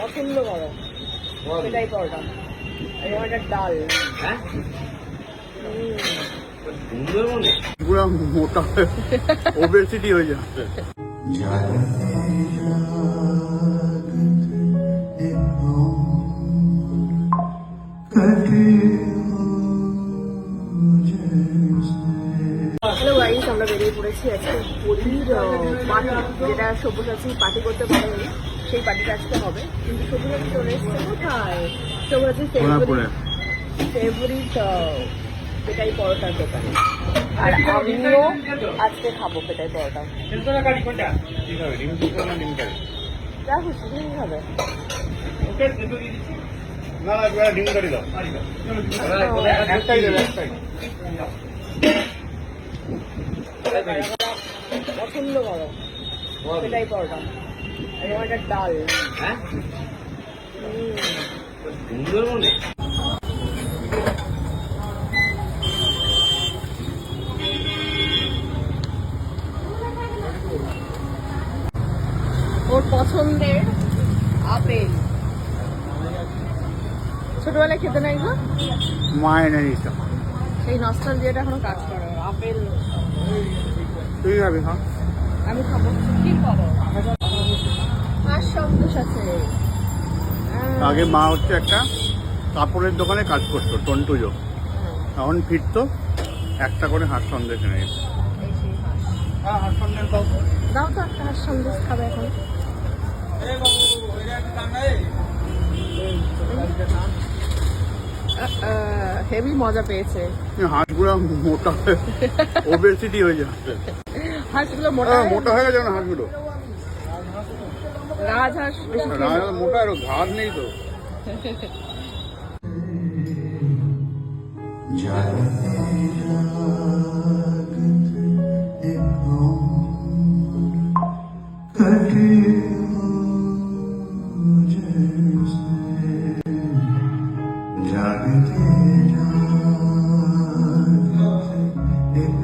পছন্দ করো সেটাই পরোটা। এবং একটা ডাল। হ্যাঁ? হুম। মোটা ওবেসিটি হয়ে যাচ্ছে। হ্যালো গাইস আমরা বেরিয়ে পড়েছি আজকে হোলির পার্টি যেটা সব্যসাচী পার্টি করতে পারেনি। সেই পার্টিটা আজকে হবে। কিন্তু সব্যসাচী চলে এসছে। কোথায়? সব্যসাচী সোনারপুরে ফেভারিট পেটাই পরোটার দোকানে। আর আমিও আজকে খাব পেটাই পরোটা। যা খুশি খাবে। না না ডিম কারি দাও। একটাই দেবে একটাই পছন্দ করো। পেটাই পরোটা। ডাল। হ্যাঁ? সুন্দরবনে? ওর পছন্দের আপেল। ছোটবেলায় খেতে নাই গো? মায়ের এনে দিত সেই নস্টাল দিয়েটা এখনও কাজ করে। আপেল তুই খাবি খা আমি খাব। কি করো আর সন্তোষ আছে হ্যাঁ। আগে মা হচ্ছে একটা কাপড়ের দোকানে কাজ করতো টন্টুজো। হ্যাঁ, এখন ফিরতো একটা করে সন্দেশ এনে হাঁস। হ্যাঁ সন্দেশ দাও। দাও তো একটা হাঁস সন্দেশ খাবে এখন। হেভি মজা পেয়েছে। হাঁসগুলো মোটা ওবেসিটি হয়ে যাচ্ছে। হাঁসগুলো মোটা হ্যাঁ, মোটা হয়ে গেছে হাঁসগুলো রাজহাঁস বেশি খেয়ে রাজা মোটা আর ঘাস নেই তো जागते जागते एक